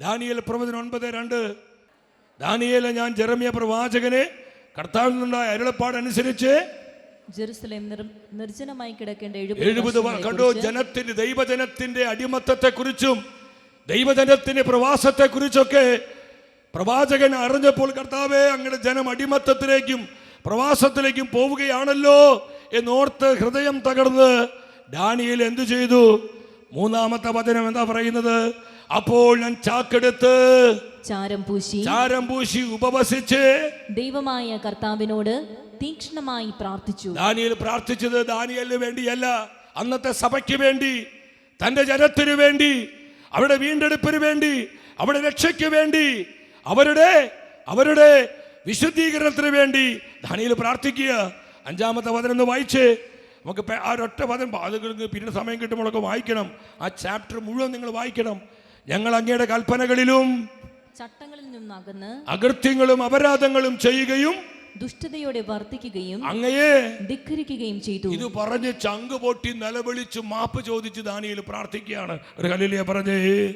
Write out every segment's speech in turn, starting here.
Daniel പ്രവചനം ഒൻപത് രണ്ട്. ദാനിയേലെ ഞാൻ ജെറമിയ പ്രവാചകനെ കർത്താവിൽ നിന്നുണ്ടായ അരുളപ്പാടനുസരിച്ച് ജെറുസലേം നിർ- നിർജനമായി കിടക്കേണ്ട എഴുപത് കണ്ടു ജനത്തിന്റെ ദൈവജനത്തിന്റെ അടിമത്തത്തെ കുറിച്ചും ദൈവജനത്തിന്റെ പ്രവാസത്തെ കുറിച്ചൊക്കെ പ്രവാചകൻ അറിഞ്ഞപ്പോൾ കർത്താവെ അങ്ങയുടെ ജനം അടിമത്തത്തിലേക്കും പ്രവാസത്തിലേക്കും പോവുകയാണല്ലോ എന്നോർത്ത് ഹൃദയം തകർന്ന് ഡാനിയിൽ എന്തു ചെയ്തു? മൂന്നാമത്തെ വചനം എന്താ പറയുന്നത്? അപ്പോൾ ഞാൻ ചാക്കെടുത്ത് ചാരം പൂശി. ചാരം പൂശി ഉപവസിച്ച് ദൈവമായ കർത്താവിനോട് തീക്ഷണമായി പ്രാർത്ഥിച്ചു. ദാനിയൽ പ്രാർത്ഥിച്ചത് ദാനിയലിന് വേണ്ടിയല്ല അന്നത്തെ സഭയ്ക്ക് വേണ്ടി തന്റെ ജനത്തിനു വേണ്ടി അവരുടെ വീണ്ടെടുപ്പിന് വേണ്ടി അവരുടെ രക്ഷയ്ക്ക് വേണ്ടി അവരുടെ അവരുടെ വിശുദ്ധീകരണത്തിന് വേണ്ടി ധാനിയിൽ പ്രാർത്ഥിക്കുക. അഞ്ചാമത്തെ വചനം ഒന്ന് വായിച്ച് നമുക്ക് ആ ഒരൊറ്റ വചനം അത് പിന്നീട് സമയം കിട്ടുമ്പോഴൊക്കെ വായിക്കണം. ആ ചാപ്റ്റർ മുഴുവൻ നിങ്ങൾ വായിക്കണം. ഞങ്ങൾ അങ്ങയുടെ കൽപ്പനകളിലും ചട്ടങ്ങളിൽ നിന്നകന്ന് അകൃത്യങ്ങളും അപരാധങ്ങളും ചെയ്യുകയും ദുഷ്ടതയോടെ വർദ്ധിക്കുകയും അങ്ങയെ ധിക്കരിക്കുകയും ചെയ്തു. ഇത് പറഞ്ഞ് ചങ്ക് പൊട്ടി നിലവിളിച്ച് മാപ്പ് ചോദിച്ച് ദാനിയേൽ പ്രാർത്ഥിക്കുകയാണ്. ഒരു ഹല്ലേലൂയ പറഞ്ഞേ.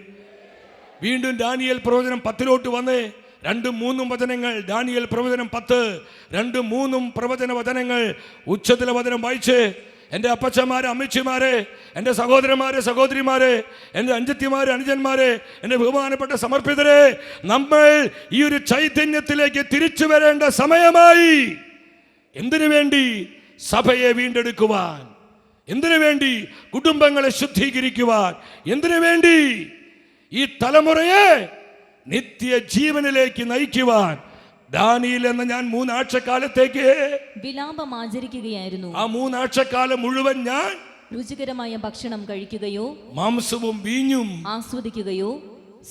വീണ്ടും ഡാനിയൽ പ്രവചനം പത്തിലോട്ട് വന്നേ. രണ്ടും മൂന്നും വചനങ്ങൾ. ഡാനിയൽ പ്രവചനം പത്ത്. രണ്ടും മൂന്നും പ്രവചന വചനങ്ങൾ. ഉച്ചത്തിലെ വചനം വായിച്ച് എന്റെ അപ്പച്ചന്മാരെ അമ്മച്ചിമാരെ എന്റെ സഹോദരന്മാരെ സഹോദരിമാരെ എന്റെ അഞ്ചത്തിമാരെ അനുജന്മാരെ എന്റെ ബഹുമാനപ്പെട്ട സമർപ്പിതരെ നമ്മൾ ഈ ഒരു ചൈതന്യത്തിലേക്ക് തിരിച്ചു വരേണ്ട സമയമായി. എന്തിനു വേണ്ടി? സഭയെ വീണ്ടെടുക്കുവാൻ. എന്തിനു വേണ്ടി? കുടുംബങ്ങളെ ശുദ്ധീകരിക്കുവാൻ. എന്തിനു വേണ്ടി? ഈ തലമുറയെ നിത്യ ജീവനിലേക്ക് നയിക്കുവാൻ. ദാനിയിൽ എന്ന ഞാൻ മൂന്നാഴ്ചക്കാലത്തേക്ക് വിലാപം ആചരിക്കുകയായിരുന്നു. ആ മൂന്നാഴ്ചക്കാലം മുഴുവൻ ഞാൻ രുചികരമായ ഭക്ഷണം കഴിക്കുകയോ മാംസവും വീഞ്ഞും ആസ്വദിക്കുകയോ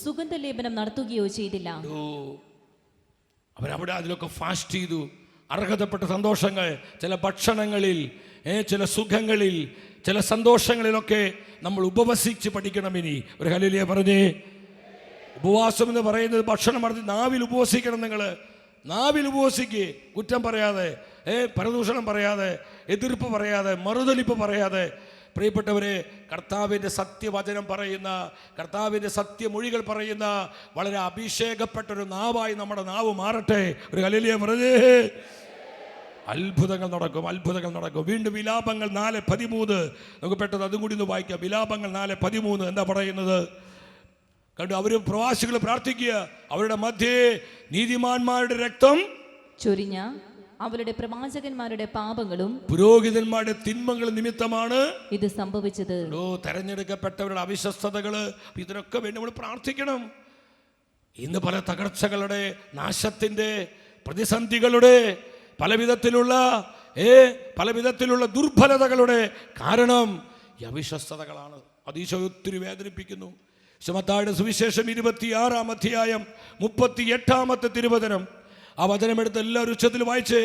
സുഗന്ധലേപനം നടത്തുകയോ ചെയ്തില്ല. അവരവിടെ അതിലൊക്കെ ഫാസ്റ്റ് ചെയ്തു. അർഹതപ്പെട്ട സന്തോഷങ്ങൾ ചില ഭക്ഷണങ്ങളിൽ ഏ, ചില സുഖങ്ങളിൽ ചില സന്തോഷങ്ങളിലൊക്കെ നമ്മൾ ഉപവസിച്ച് പഠിക്കണം ഇനി. ഒരു ഹലിലിയ പറഞ്ഞേ. ഉപവാസം എന്ന് പറയുന്നത് ഭക്ഷണം നടത്തി നാവിൽ ഉപവസിക്കണം നിങ്ങൾ നാവിൽ ഉപവസിക്ക് കുറ്റം പറയാതെ ഏ പരദൂഷണം പറയാതെ എതിർപ്പ് പറയാതെ മറുതലിപ്പ് പറയാതെ. പ്രിയപ്പെട്ടവരെ കർത്താവിന്റെ സത്യവചനം പറയുന്ന കർത്താവിന്റെ സത്യമൊഴികൾ പറയുന്ന വളരെ അഭിഷേകപ്പെട്ടൊരു നാവായി നമ്മുടെ നാവ് മാറട്ടെ. ഒരു കലിലിയ പറഞ്ഞേ. അത്ഭുതങ്ങൾ നടക്കും അത്ഭുതങ്ങൾ നടക്കും. വീണ്ടും വിലാപങ്ങൾ നാല് പതിമൂന്ന്. നമുക്ക് പെട്ടെന്ന് അതും കൂടി ഒന്ന് വായിക്കാം. വിലാപങ്ങൾ നാല് പതിമൂന്ന്. എന്താ പറയുന്നത്? കണ്ടു അവരും പ്രവാസികൾ പ്രാർത്ഥിക്കുക. അവരുടെ മധ്യേ നീതിമാന്മാരുടെ രക്തം ചൊരിഞ്ഞ അവരുടെ പ്രവാചകന്മാരുടെ പാപങ്ങളും പുരോഹിതന്മാരുടെ തിന്മകൾ നിമിത്തമാണ് ഇത് സംഭവിച്ചത്. ഓ തെരഞ്ഞെടുക്കപ്പെട്ടവരുടെ അവിശ്വസ്തതകൾ. ഇതിനൊക്കെ വേണ്ടി നമ്മൾ പ്രാർത്ഥിക്കണം. ഇന്ന് പല തകർച്ചകളുടെ നാശത്തിന്റെ പ്രതിസന്ധികളുടെ പലവിധത്തിലുള്ള ഏ പല വിധത്തിലുള്ള ദുർബലതകളുടെ കാരണം ഈ അവിശ്വസ്തതകളാണ്. അതീശ ഒത്തിരി വേദനിപ്പിക്കുന്നു. ശമത്തായുടെ സുവിശേഷം ഇരുപത്തിയാറാം അധ്യായം മുപ്പത്തി എട്ടാമത്തെ തിരുവചനം. ആ വചനമെടുത്ത് എല്ലാവരും ഉച്ചത്തിൽ വായിച്ച്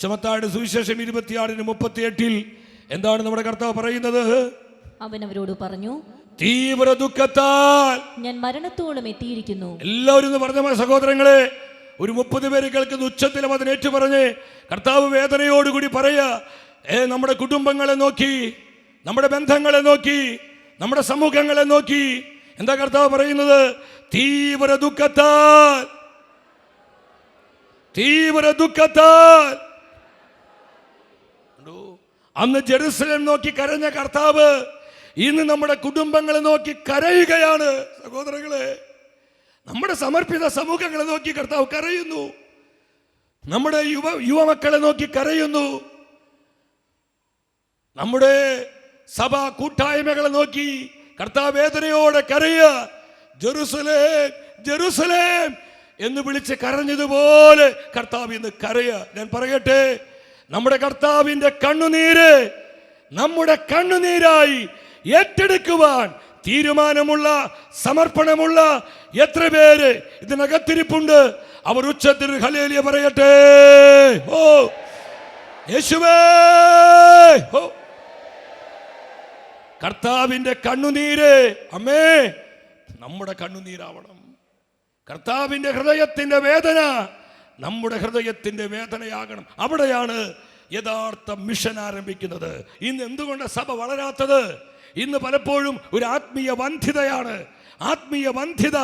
ശമത്തായുടെ സുവിശേഷം ഇരുപത്തിയാറിന് മുപ്പത്തി എട്ടിൽ എന്താണ് നമ്മുടെ കർത്താവ് പറയുന്നത്? അവൻ അവരോട് പറഞ്ഞു തീവ്ര ദുഃഖത്താൽ ഞാൻ മരണത്തോളം എത്തിയിരിക്കുന്നു. എല്ലാവരും പറഞ്ഞ സഹോദരങ്ങളെ ഒരു മുപ്പത് പേര് കേൾക്കുന്ന ഉച്ചത്തിൽ അതിന് ഏറ്റു പറഞ്ഞ് കർത്താവ് വേദനയോടുകൂടി പറയുക ഏ നമ്മുടെ കുടുംബങ്ങളെ നോക്കി നമ്മുടെ ബന്ധങ്ങളെ നോക്കി നമ്മുടെ സമൂഹങ്ങളെ നോക്കി എന്താ കർത്താവ് പറയുന്നത്? തീവ്ര ദുഃഖത്താൽ. തീവ്ര ദുഃഖത്താൽ? അന്ന് ജെറുസലേം നോക്കി കരഞ്ഞ കർത്താവ് ഇന്ന് നമ്മുടെ കുടുംബങ്ങളെ നോക്കി കരയുകയാണ്. സഹോദരങ്ങളെ നമ്മുടെ സമർപ്പിത സമൂഹങ്ങളെ നോക്കി കർത്താവ് കരയുന്നു. നമ്മുടെ യുവ യുവമക്കളെ നോക്കി കരയുന്നു. നമ്മുടെ സഭാ കൂട്ടായ്മകളെ നോക്കി കർത്താവ് കരയ ജെറുസലേം ജെറുസലേം എന്ന് വിളിച്ച് കരഞ്ഞതുപോലെ കർത്താവ് ഇന്ന് കരയ ഞാൻ പറയട്ടെ നമ്മുടെ കർത്താവിന്റെ കണ്ണുനീര് നമ്മുടെ കണ്ണുനീരായി ഏറ്റെടുക്കുവാൻ തീരുമാനമുള്ള സമർപ്പണമുള്ള എത്ര പേര് ഇതിനകത്തിരിപ്പുണ്ട്? അവർ ഉച്ചത്തിൽ ഹലേലിയ പറയട്ടെ. ഓ യേശുവേ ഓ കർത്താവിന്റെ കണ്ണുനീര്. അമ്മേ നമ്മുടെ കണ്ണുനീരാവണം. കർത്താവിന്റെ ഹൃദയത്തിന്റെ വേദന നമ്മുടെ ഹൃദയത്തിന്റെ വേദനയാകണം. അവിടെയാണ് യഥാർത്ഥ മിഷൻ ആരംഭിക്കുന്നത്. ഇന്ന് എന്തുകൊണ്ട് സഭ വളരാത്തത്? ഇന്ന് പലപ്പോഴും ഒരു ആത്മീയ വന്ധ്യതയാണ്. ആത്മീയ വന്ധ്യത.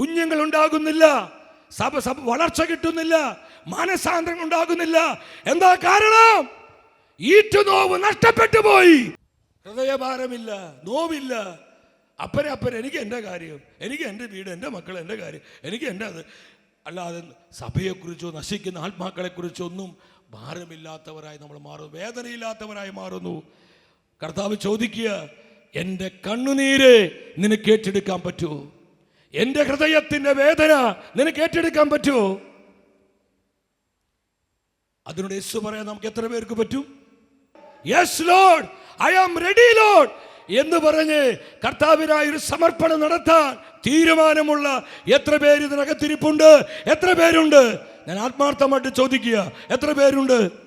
കുഞ്ഞുങ്ങൾ ഉണ്ടാകുന്നില്ല. സഭ സഭ വളർച്ച കിട്ടുന്നില്ല. മാനസാന്തരം ഉണ്ടാകുന്നില്ല. എന്താ കാരണം? ഈറ്റുനോവ് നഷ്ടപ്പെട്ടു പോയി. ഹൃദയഭാരമില്ല നോവില്ല. അപ്പനെ അപ്പനെ എനിക്ക് എന്റെ കാര്യം എനിക്ക് എന്റെ വീട് എന്റെ മക്കൾ എന്റെ കാര്യം എനിക്ക് എന്റെ അത്. അല്ലാതെ സഭയെക്കുറിച്ചോ നശിക്കുന്ന ആത്മാക്കളെക്കുറിച്ചോ ഒന്നും ഭാരമില്ലാത്തവരായി നമ്മൾ മാറുന്നു. വേദനയില്ലാത്തവരായി മാറുന്നു. കർത്താവ് ചോദിക്കുക എന്റെ കണ്ണുനീര് നിനക്ക് ഏറ്റെടുക്കാൻ പറ്റുമോ എന്റെ ഹൃദയത്തിന്റെ വേദന നിനക്ക് ഏറ്റെടുക്കാൻ പറ്റുമോ അതിനോട് യേശു പറയാൻ നമുക്ക് എത്ര പേർക്ക് പറ്റും? Yes lord I am ready lord എന്ന് പറഞ്ഞ് കർത്താവിനായി ഒരു സമർപ്പണം നടത്താൻ തീരുമാനമുള്ള എത്ര പേര് ഇതിനകത്തിരിപ്പുണ്ട്? എത്ര പേരുണ്ട്? ഞാൻ ആത്മാർത്ഥമായിട്ട് ചോദിക്കുക. എത്ര പേരുണ്ട്?